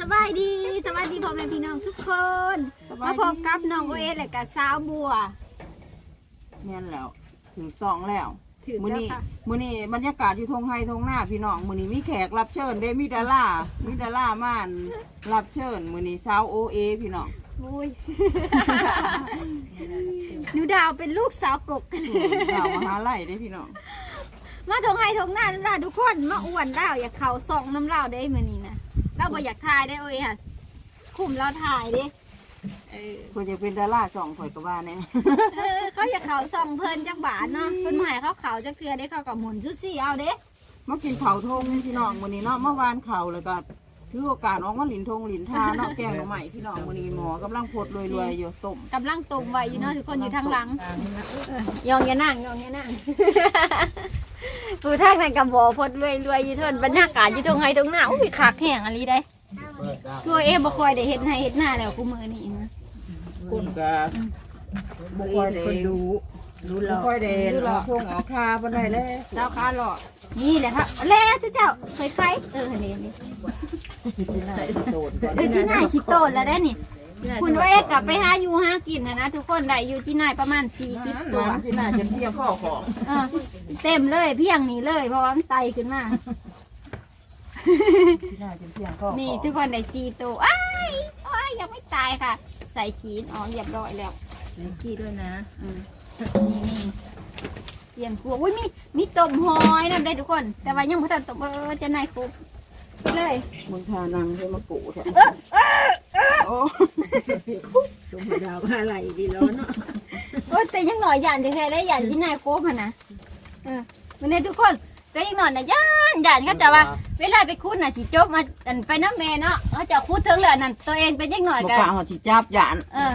สบายดีสบายดีพ่อแม่พี่น้องทุกคนสบายมาดีพบกับน้องโอเอสและกับสาวบัว แม่นแล้ว ถึงสองแล้วถือมื้อแล้วนี้ค่ะ มื้อนี้บรรยากาศอยู่ทงไฮทงหน้าพี่น้องมื้อนี้มีแขกรับเชิญเด้มีดารามีดาราม่านรับเชิญมื้อนี้สาวโอเอพี่น้องอุ้ยหนูดาวเป็นลูกสาวกบสาวมหาลัยเด้พี่น้อง มาทงไห้ทงหน้าล่ะทุกคนมาอ้วนล่าวอยากเข่าซองน้ำล่าวได้มื้อนี้นะเราบ่อยากถ่ายได้โอเอค่ะคุมเราถ่ายเดิเออเพิ่นจะเป็นดาราสองข่อยก็ว่าแน่เออเขาอยากเข่าซองเพลินจักบาทเนาะเพิ่นมาให้เขาเข่าจักเทื่อได้เขากับหมุนชุดสี่เอาเด้มากินข้าวทงพี่น้องมื้อนี้เนาะเมื่อวานข้าวแล้วก็ถือโอกาสออกมาหลินทงหลินทาเนาะแกงหน่อไม้พี่น้องมื้อนี้หมอกำลังพดรวยๆอยู่ต้มกำลังตรงไว้อยู่เนาะทุกคนอยู่ทางหลังยองอย่านั่งยองอย่านั่ง ปูทางนั้นกับบ่อพดรวยรวยอยู่เทนบรรยากาศอยู่ตรงไห้ตรงหน้าอุ้ยขากแห้งอะไรได้ตัวเอบ่คอยได้เฮ็ดให้เฮ็ดหน้าแล้วกูมือนี่นะคุณก็บ่ค่อยได้รู้รู้บ่ค่อยได้ออกทงออกคาบ่ได้แล้วเจ้าค้าหรอนี่แหละครับแล้วเจ้าเจ้าเคยใครเออนี่นี่ใส่โดนก่อน เออที่นายชิโตนแล้วได้นี่ คุณว่าเอ๊ะกลับไปหาอยู่หากินนะนะทุกคนได้อยู่ที่นายประมาณ40ตัวที่น่าจะเที่ยวข้อของเออเต็มเลยเพียงนี้เลย เพราะว่ามันไตขึ้นมา ที่น่าจะเที่ยวข้อของนี่ทุกคนได้ซีตัวอ้ายอ้ายยังไม่ตายค่ะ ใส่ขีนอ๋อเรียบร้อยแล้วพี่ด้วยนะอืมนี่นี่เปลี่ยนครัวอุ้ยมีมีต้มหอยนั่นได้ทุกคน แต่ว่ายังไม่ทันต้มเออจะนายครบเลยมึงทานังให้มาปูแท้ โอ้ชมดาวอะไรดีร้อนเนาะโอ้ยแต่ยังหน่อยหยานแท้ๆได้หยานที่นายครบหั่นนะเออวันนี้ทุกคนแต่ยังหน่อยนะย่านหยานเขาจะว่า เวลาไปคุดน่ะสิจบมาอันไปน้ำแม่เนาะเขาจะคุดถึงเลยนั่นตัวเองเป็นยังหน่อยบ่กันกล้าหอดสิจับยานเออ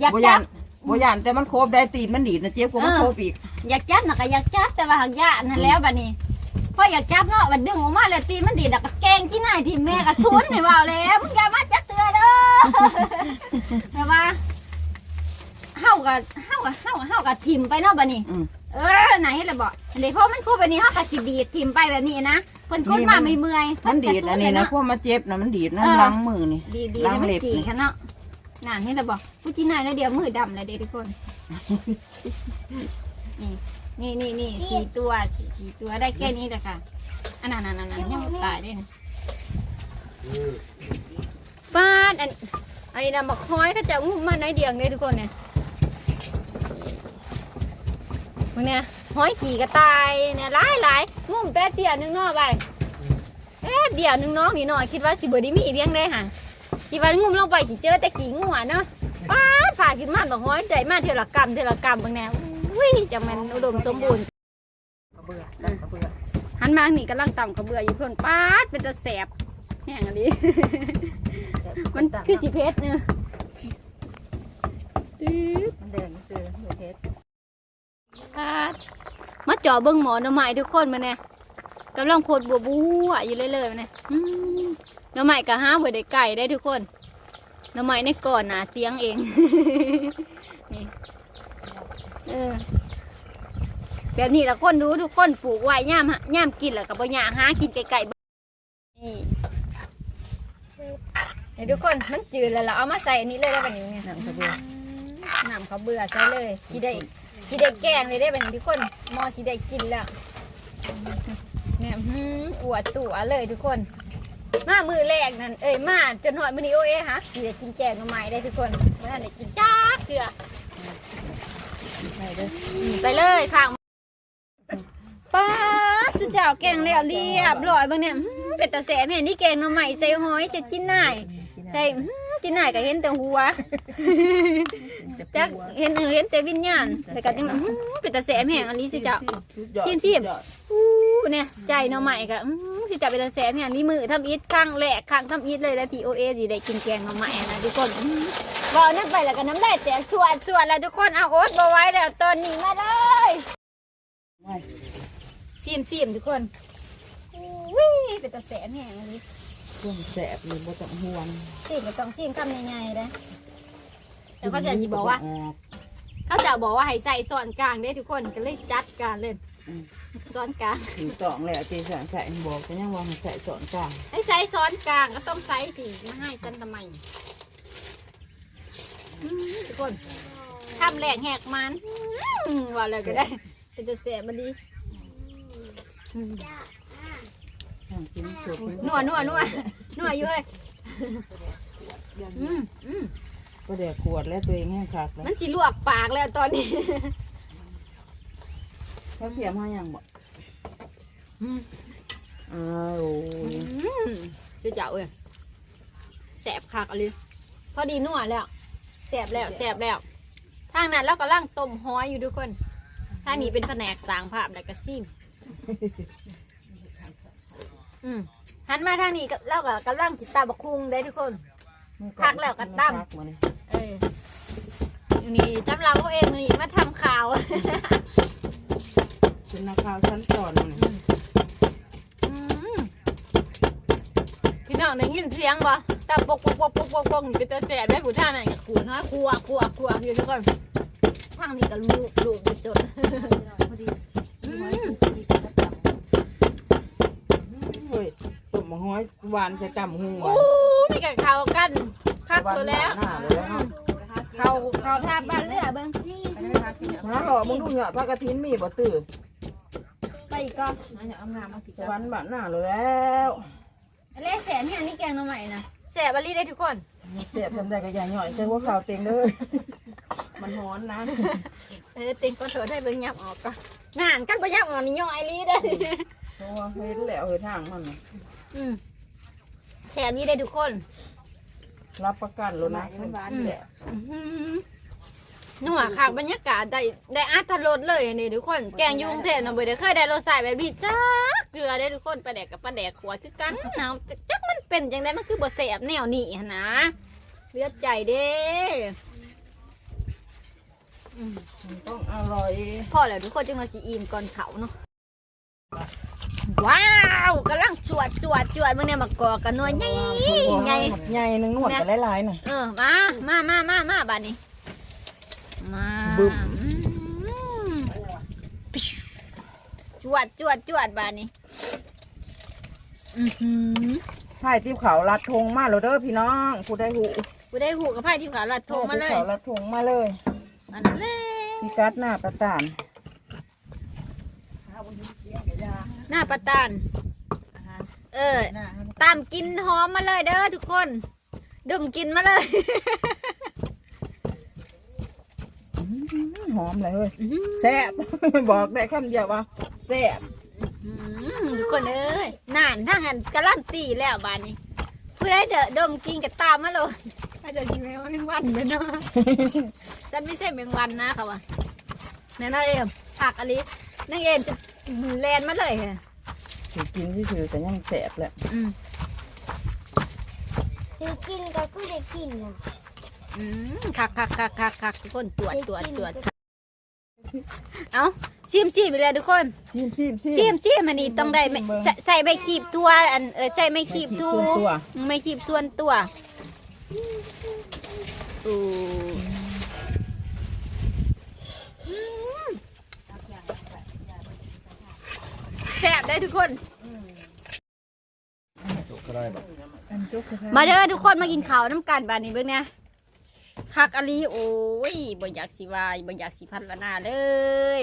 อยากบ่จัยาบนบ่ยานแต่มันโคบได้ตีนมันดีดนะเจ็บกว่ามันโคบอีกอยากจับน่ะก็อยากจับแต่ว่าหักยะนั่นแล้วบัดนี้พออยากจับเนาะบัดดึงออกมาแล้วตีนมันดีดแล้วก็แกล้งที่นายที่แม่ก็ซุนให้ว่าแล้วมึงอย่ามาจับเตือเด้อ แต่ว่าเฮาก็เฮาก็เฮาก็เฮาก็ทิ่มไปเนาะบัดนี้ อืม เออไหนล่ะบ่เลยเพราะมันคูแบบนี้เฮาก็สิดีดทิ่มไปแบบนี้นะเพิ่นคุดมาไม่เมื่อยมันดีดก็อันซุนี้นะเาพวกมาเจ็บนะมันดีดนะเออล้างมือนี่ ดีดีล้าแล้งวมันเล็บ จีกันเนาะนั่นนี่ล่ะบ่ผู้ที่นายแล้วเดียวมือดำเลยเด้อทุกคน นี่นี่นี่นี่สี่ตัวสี่สี่ตัวได้แค่นี้แหละค่ะอันนั้นอันนั้นอันนั้นยังไม่ตายด้วยนะ บ้านอันอันนี้นะมาคอยก็จะงุ้มมาในอยเดียงเลยทุกคนเนี่ยมึงเนี่ยห้อยขี่กระต่ายเนี่ยหลายหลายงุ้มแป๊บเดียวนึงเนอกไปแป๊บเดียวนึงน้องนี่หน่อยคิดว่าสิบดีมีเลี้ยงได้ค่ะคิดว่างุ้มลงไปสิเจอแต่ขี่งัวเนาะป้าดฝากขึ้นมาบอกห้อยใจมาเทอละกรรมเทอละกรรมบางแนวอุ้ยจะมันอุดมสมบูรณ์กระเบื่อตั้งกระเบื่อหันมานี่กำลังต่ำกระเบืออยู่เพื่อนป้าดเป็นตะแสบ แห้งอันนี้ มันคือสีเพชรเนี่ยตื้อมันแดงซื้อหมูเทสป้าดมาเจ่อเบิ้งหมอหน่อไม้ทุกคนมาเนี่ยกำลังโพดบัวบัวอยู่เลยเลยๆมาเนี่ยอืมหน่อไม้กับห้าเบอได้ไก่ได้ทุกคนหน่อไม้ในก่อนนะเตียงเองนี่เออแบบนี้ละคนดูทุกคนปลูกไว้ย่ามหะย่ามกินแล้วกับบ่ยากหากินไก่ๆนี่ เดี๋ยวทุกคนมันจืดแล้วเราเอามาใส่อันนี้เลยได้แบบนี้เนี่ยหนังกระเบือน้ำเขาวเบื่อใส่เลยสีได้สีได้แกงเลยได้แบบนี้ทุกคนหมอสีได้กินแล้วเนี่ยหืมอวดตัวเลยทุกคน มามือแรกนั่นเอ้ยมาจนหอดมือนี้โอเอะฮะสีได้กินแกงมาใหม่ได้ทุกคนเมื่อนั้นได้กินจ้าเกลือใช่เด้อไปเลยข้างป้าดจุเจ้าแกงแล้วเรียบร้อยเบางเนี่ยหืมเป็ดตาแสบเห็นนี่แกงหน่อใหม่ใส่หอยจะกินได้ ใช่อื้อหือที่ไหนก็เห็นแต่หัวจักเห็นเออเห็นแต่วิญญาณแต่ก็ยังอื้อหือเป็นตาแสบแห่งอันนี้สิเจ้าทีมทีมอู้เนี่ยใจเนาะใหม่ก็อื้อหือสิเจ้าเป็นตาแสบแห่งนี้มือทำอีทข้างแหลกข้างทำอีทเลยแล้วทีโอเอสิได้กินแกงเนาะใหม่นะทุกคนอื้อหือบอกนั่นไปแล้วก็น้ำได้แต่สวดสวดแล้วทุกคนเอาโอ๊ตบาไว้แล้วตอนนี้มาเลยซีมซีมทุกคนวิ่เป็นตาแสบแห่งอันนี้ ช่วงแสบเลยบ่ต้องห่วงซีมก็ต้องซีมคำใหญ่ๆเลยแต่เขาจะสิบอกว่า เขาจะบอกว่าให้ใส่ส่วนกลางได้ทุกคนก็เลยจัดการเลยอืมซ้อนกลางถึงสองแล้วจีสอนใส่บอกก็ยังว่าให้ใส่สอนกลางให้ใช้ซ้อนกลางก็ต้องใช้สิมาให้ฉันทำไมอืมทุกคนทำแหลกแหกมันอืมว่าอะไรก็ได้เป็นจะเสียมันดีอืมทางกิ นัวนัวนัวนัวอยู่เฮ้ยอืมอืมก็เดี๋ยวขวดแล้วตัวเองแห้งคักแล้วมันสิลวกปากแล้วตอนนี้เขาเทียมให้ยังบ่อืมอ้าวโอ้ยเจ้าเอ้ยแสบคักอะไรพอดีนัวแล้วแสบแล้วแสบแล้วทางนั้นเรากำลังต้มห้อยอยู่ทุกคนทางนี้เป็นแผนกสร้างภาพและกระซิม อืมหันมาทางนี้ก็เราก็กำลังติดตามบักคุงได้ทุกคน พักแล้วก็ตั้มพักมาเนี่ยเอออยู่นี่จำเราพวกเองนี่มาทำข่าว เป็นนักข่าวชั้นสอนมาเนี่ยอืมพี่น้องได้ยินเสียงบ่ตาปกปกปกปกปกปกนี่เป็นตัวแสบได้ผู้ท่านั่นกับขูดนะครัวครัวครัวอยู่ทุกคนทางนี้ก็ลูกลูกไปจด หวานใส่กำหุงหโอ้วานนี่กับเขากันคักตัวแล้วหน้าเลยเนาะเขาเขาทาบ้านเรือเบิ้งหาหล่อมึงดูเหรอพระกฐินมีบ่ตื่นไปอีกก็สวรรค์บ้านหน้าเลยแล้วเล่แสบแห่นี่แกงมาใหม่นะแสบบาลีได้ทุกคน เสียบทำได้ก็อย่างหน่อยใช่ว่าข่าวเต็งเลยมันฮ้อนนะเออติงก็เถอะได้เบิ้งยับออกก็นานกันไปยับออกนี่ย่อยลีได้เพราะว่าเฮ็ดแล้วเฮ็ดทางมันน่ะอืม แสบนี่ได้ทุกคนรับประกันแล้วนะอืมอื้อหือนัวค่ะบรรยากาศได้ได้อัตรสเลยนี่ทุกคน แกงยุงเทศนะเบยได้เคยได้รสใส่แบบนี้จ้าเกลือได้ทุกคนปลาแดกกับปลาแดกขวดคือกันเอาจักมันเป็นจังไดมันคือบ่แสบแนวนี้หั้นนะเลือดใจเด้อืมมันต้องอร่อยพอแล้วทุกคนจึงมาสีอิ่มก่อนเขาเนาะ ว้าวกำลังจวดจวดจวดมื่อเนี่ยมากอกกันนัวใหญ่ใหญ่ใหญ่หนึงนวดกันหลายๆน่ะเออมามามามามาบานนี้มาบึ้มอืมจวดจวดจวดบานนี้อือหือใช่ที่เขาลัดธงมาแล้วเด้อพี่น้องผู้ได้หูกูได้หูกับไพ่ที่ขาลัดโทรมาเลยที่เขาลัดธงมาเลยอันนั้นเลยพี่กัดหน้าประตาน หน้าประตานเออตามกินหอมมาเลยเด้อทุกคน ดมกินมาเลยหอมเลยเฮ้ยอื้อหือแซ่บ บอกได้คำเดียวว่าแซ่บอืมทุกคนเอ้ยนานถ้างั้นการันตีแล้วบานนี้ผู้ได้เดอะดมกินกับตามมาเลยอาจจะกินแมงวันเนาะฉันไม่ใช่แมงวันนะค่ะว่ะนั่นน่ะเอ็มผักอะไรนั่งเอ็มจะ แลนมาเลยค่ะสิกินที่สื่อแต่ยังแซ่บแหละอืมคือกินก็กูจะกินนะอืมคักคักคักคักคักทุกคนตรวจตรวจตรวจเอาชิมชิมไปเลยทุกคนชิมชิมชิชิมชิมอันนี้ต้องได้ไม่ใส่ใส่ใบขีบตัวอันเออใส่ไม่ขีบตัวส่วนตัว ไม่ขีบส่วนตัวอูแซ่บ ได้ทุกคนก็ได้แบบมาเด้อทุกคนมากินข้าวน้ำกันบานนี้เบิ่งเนี่ยคักอลีโอ้ยบ่อยากสิวายบ่อยากสิพันละนาเลย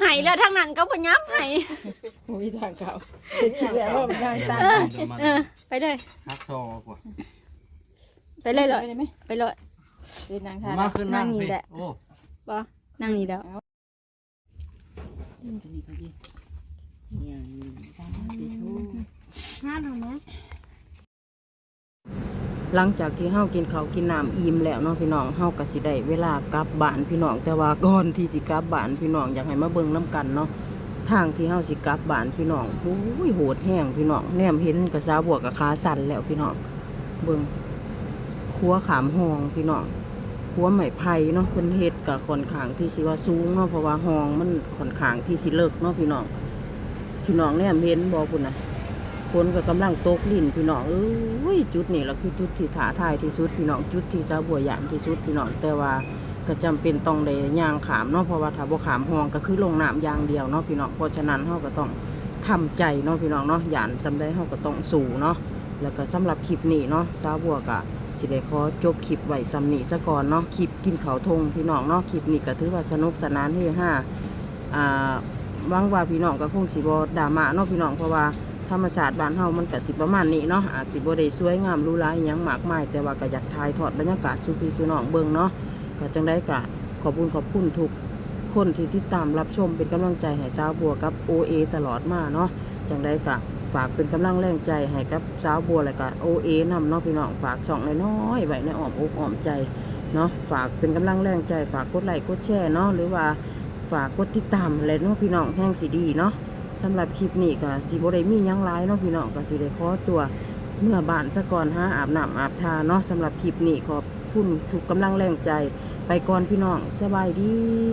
ใหายแล้วทางนั้นก็บ่ยับใหายมีทางเขาคิดแล้วว่ามันทางตามเออ ไปเลย ฮักซอกว่าไปเลยเลยได้ไหมไปเลย เดินทางทางมาขึ้นนั่นั่งงนี่สิแหละ โอ้บ่นั่งนี่แล้ว ห้าหนูนะหลังจากที่เฮากินข้าวกินน้ำอิ่มแล้วเนาะพี่น้องเฮาก็สิได้เวลากลับบ้านพี่น้องแต่ว่าก่อนที่สิกลับบ้านพี่น้องอยากให้มาเบิ่งน้ำกันเนาะทางที่เฮาสิกลับบ้านพี่น้องโอ้ยโหดแห้งพี่น้องแนมเห็นกระซาบวกกับขาสั่นแล้วพี่น้องเบิ่งคัวขามหองพี่น้อง ครัวไม้ไผ่เนาะเพิ่นเฮ็ดกับค่อนข้างที่สิว่าสูงเนาะเพราะว่าห้องมันค่อนข้างที่สิเลิกเนาะพี่น้องพี่น้องแนมเห็นบ่พุ่นะฝนก็กำลังตกลิ่นพี่น้องเอ้ยจุดนี้แหละคือจุดที่ท้าทายที่สุดพี่น้องจุดที่สาวบัวหยามที่สุดพี่น้องแต่ว่าก็จำเป็นต้องได้ย่างขามเนาะเพราะว่าถ้าบ่ขามห้องก็คือลงน้ำอย่างเดียวเนาะพี่น้องเพราะฉะนั้นเฮาก็ต้องทำใจเนาะพี่น้องเนาะหยานสำได้เฮาก็ต้องสู้เนาะแล้วก็สำหรับคลิปนี้เนาะสาวบัวก็ สิได้ขอจบคลิปไว้สำนี้ซะก่อนเนาะคลิปกินเขาทงพี่น้องเนาะคลิปนี้ก็ถือว่าสนุกสนานเฮฮาอ่าหวังว่าพี่น้องก็คงสิบ่ดราม่าเนาะพี่น้องเพราะว่าธรรมชาติบ้านเฮามันก็สิประมาณนี้เนาะอาจสิบ่ได้สวยงามหรูหราอหยังมากมายแต่ว่าก็อยากถ่ายทอดบรรยากาศสู่พี่สู่น้องเบิ่งเนาะก็จังได้กะขอบคุณขอบคุณทุกคนที่ติดตามรับชมเป็นกำลังใจให้สาวบัวกับ OA ตลอดมาเนาะจังได้กะ ฝากเป็นกำลังแรงใจให้กับสาวบัวและกับ OA นำเนาะพี่น้องฝากช่องน้อยๆไว้ในอ้อมอกอ้อมใจเนาะฝากเป็นกำลังแรงใจ ฝากกดไลค์กดแชร์เนาะหรือว่าฝากกดติดตามอะไรเนาะพี่น้องแห้งสีดีเนาะสำหรับคลิปนี้ก็สิบ่ได้มียังหลายเนาะพี่น้องก็สิได้ขอตัวเมื่อบานซะก่อนหาอาบน้ำอาบทาเนาะสำหรับคลิปนี้ขอบคุณทุกกำลังแรงใจ ไปก่อนพี่น้องสบายดี